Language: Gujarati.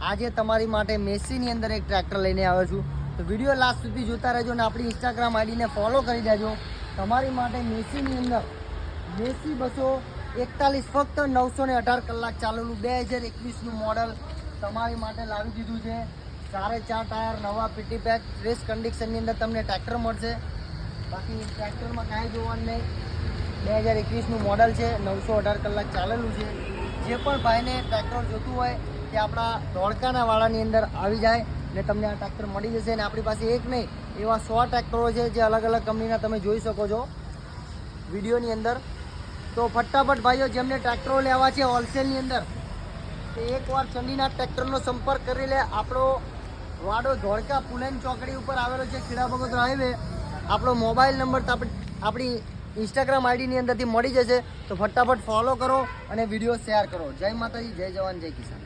આજે તમારી માટે મેસીની અંદર એક ટ્રેક્ટર લઈને આવ્યો છું. તો વીડિયો લાસ્ટ સુધી જોતા રહેજો અને આપણી ઇન્સ્ટાગ્રામ આઈડીને ફોલો કરી દેજો. તમારી માટે મેસીની અંદર મેસી બસો એકતાલીસ ફક્ત નવસો ને અઢાર કલાક ચાલેલું બે હજાર એકવીસનું મોડલ તમારી માટે લાવી દીધું છે. ચારે ચાર ટાયર, નવા પીટી પેક, ફ્રેશ કન્ડિશનની અંદર તમને ટ્રેક્ટર મળશે. બાકી ટ્રેક્ટરમાં કાંઈ જોવાનું નહીં. બે હજાર એકવીસનું મોડલ છે, નવસો અઢાર કલાક ચાલેલું છે. જે પણ ભાઈને ટ્રેક્ટર જોતું હોય તે આપણા ધોળકાના વાળાની અંદર આવી જાય ને તમને આ ટ્રેક્ટર મળી જશે અને આપણી પાસે એક નહીં, એવા સો ટ્રેક્ટરો છે જે અલગ અલગ કંપનીના તમે જોઈ શકો છો વિડીયોની અંદર. તો ફટાફટ ભાઈઓ, જેમને ટ્રેક્ટરો લેવા છે હોલસેલની અંદર, તે એકવાર ચંડીના ટ્રેક્ટરનો સંપર્ક કરી લે. આપણો વાડો ધોળકા પુલેન ચોકડી ઉપર આવેલો છે, ખેડા ભગત હાઈવે. આપણો મોબાઈલ નંબર તો આપણી ઇન્સ્ટાગ્રામ આઈડીની અંદરથી મળી જશે. તો ફટાફટ ફોલો કરો અને વીડિયો શેર કરો. જય માતાજી, જય જવાન, જય કિસાન.